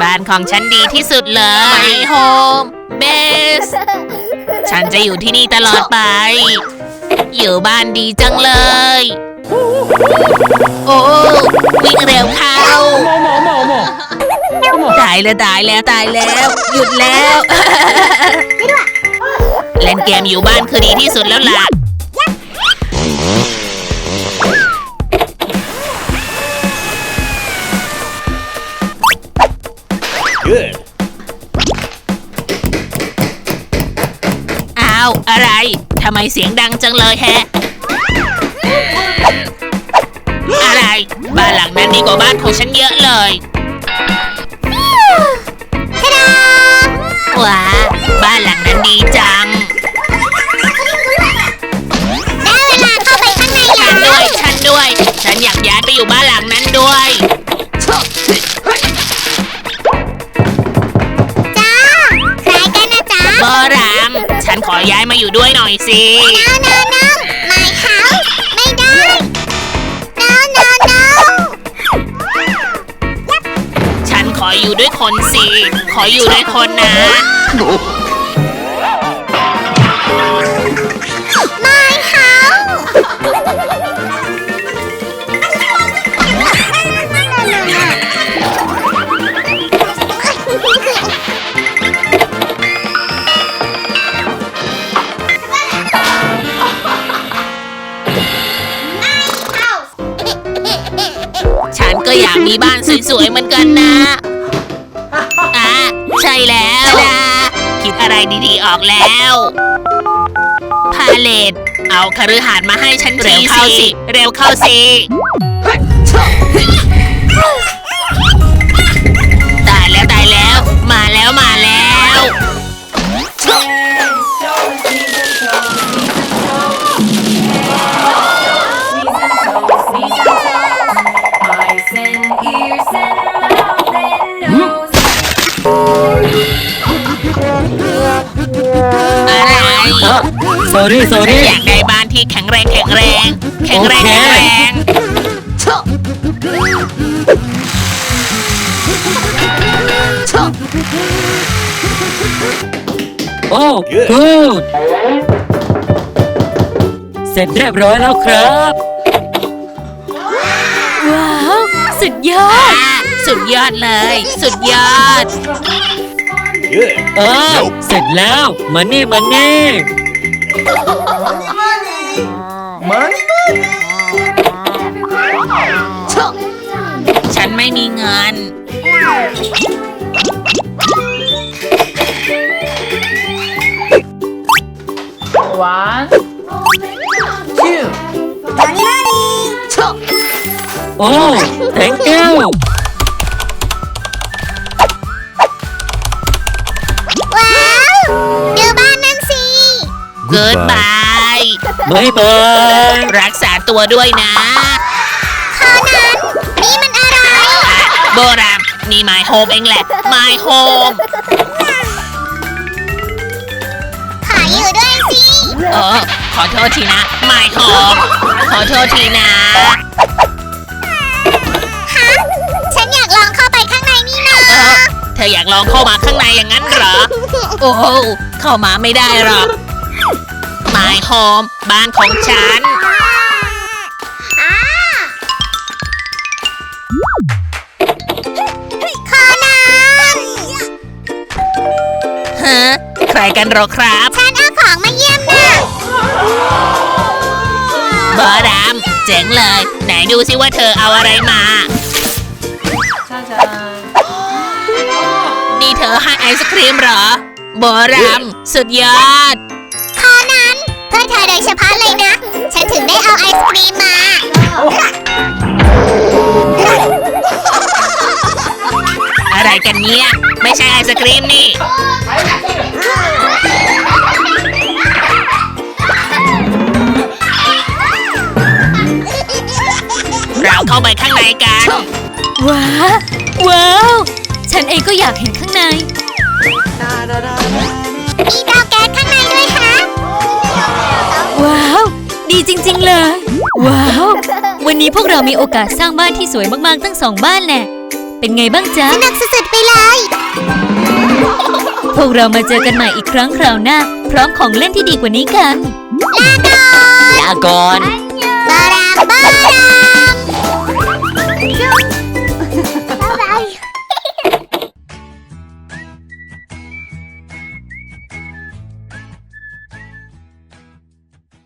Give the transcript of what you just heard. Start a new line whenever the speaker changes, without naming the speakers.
บ้านของฉันดีที่สุดเลยโฮมเบส ฉันจะอยู่ที่นี่ตลอดไป อยู่บ้านดีจังเลย โอ้วิ่งเร็วเข้าตายแล้วตายแล้วตายแล้ว หยุดแล้ว เล่นเกมอยู่บ้านคือดีที่สุดแล้วล่ะ อ้าว อะไร ทำไมเสียงดังจังเลยแฮะ อะไร บ้านหลังนั้นดีกว่าบ้านของฉันเยอะเลย ย้ายมาอยู่ด้วยหน่อยสิ
no no no my house ไม่ได้ no no no
ฉันขออยู่ด้วยคนสิ ขออยู่ด้วยคนนะ อยากมีบ้านสวยๆเหมือนกันนะอะใช่แล้วนะคิดอะไรดีๆออกแล้วพาเลตเอาคฤหาสน์มาให้ฉันทีสิ เร็วเข้าสิ
sorry sorry
อยากได้บ้านที่แข็งแรงแข็งแรง แข็งแรง
โอเค
แข็งแรง
โอ้
Good.
good เสร็จเรียบร้อยแล้วครับ
ว้าว สุดยอด สุดยอดเลย สุดยอด
Good.
เออ เสร็จแล้ว มานี่มานี่
ฉันไม่มีเงิน
One, two.
โอ้ thank you
Goodbye
บายบาย
รักษาตัวด้วยนะ
คอนั้นนี่มันอะไร
โบรามนี่ my home เองแหละ my home
ขออยู่ด้วยสิ
เออขอโทษทีนะ my home ขอโทษทีนะ
ฮะฉันอยากลองเข้าไปข้างในนี่นะ
เออเธออยากลองเข้ามาข้างในอย่างนั้นเหรอ โอ้โหเข้ามาไม่ได้หรอก my home บ้านของฉัน
อ่าคอนั้น
ฮะ ใครกันหรอครับ
ฉันเอาของมาเยี่ยมนะ
บอรามเจ๋งเลย ไหนดูสิว่าเธอเอาอะไรมา
짜 잔.
นี่เธอให้ไอศครีมเหรอ บอรามสุดยอด กันเนี่ย ไม่ใช่ไอศครีมนี่ เราเข้าไปข้างในกัน
ว้าวว้าว ฉันเองก็อยากเห็นข้างใน
มีเตาแก๊สข้างในด้วยค่ะ
ว้าว ดีจริง ๆ เลย ว้าว วันนี้พวกเรามีโอกาสสร้างบ้านที่สวยมาก ๆ ทั้งสองบ้านแน่ เป็นไงบ้างจ๊ะ
สนุกสุดๆไปเลย
พวกเรามาเจอกันใหม่อีกครั้งคราวหน้า พร้อมของเล่นที่ดีกว่านี้กัน
ลาก่อน
บารามบารามจุ๊บ